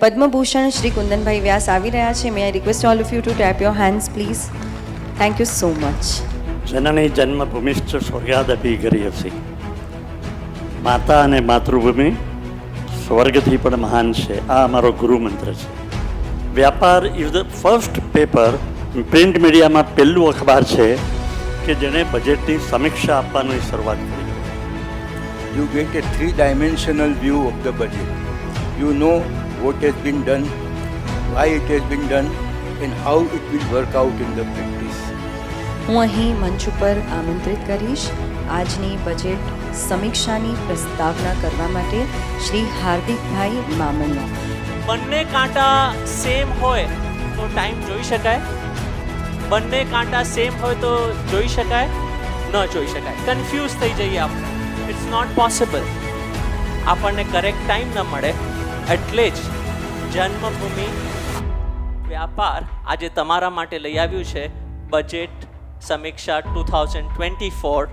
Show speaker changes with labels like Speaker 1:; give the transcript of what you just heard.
Speaker 1: પદ્મભૂષણ શ્રી કુંદનભાઈ વ્યાસ આવી રહ્યા છે. May I request all of you to tap your hands please thank you so much
Speaker 2: જનની જન્મભૂમિશ્ચ સ્વર્ગાદપી ગરીયસી માતા અને માતૃભૂમિ સ્વર્ગથી પણ મહાન છે. આ અમારો ગુરુ મંત્ર છે. Vyapar is the first paper print મીડિયામાં પહેલું અખબાર છે કે જેણે બજેટની સમીક્ષા આપવાની શરૂઆત કરી.
Speaker 3: You get a three dimensional view of the budget you know what has been done, why it has been done, and how it will work out in the practice.
Speaker 1: હું અહીં મંચ ઉપર આમંત્રિત કરીશ. આજની બજેટ સમીક્ષાની પ્રસ્તાવના કરવા માટે શ્રી હાર્દિકભાઈ મામલિયા
Speaker 4: બંને કાંટા સેમ હોય તો ટાઈમ જોઈ શકાય. બંને કાંટા સેમ હોય તો જોઈ શકાય ન જોઈ શકાય. કન્ફ્યુઝ થઈ જઈએ આપણે. ઇટ્સ નોટ પોસિબલ આપણને કરેક્ટ ટાઈમ ન મળે. એટલે જ જન્મભૂમિ વ્યાપાર આજે તમારા માટે લઈ આવ્યું છે. બજેટ સમીક્ષા ટુ થાઉઝન્ડ ટ્વેન્ટી ફોર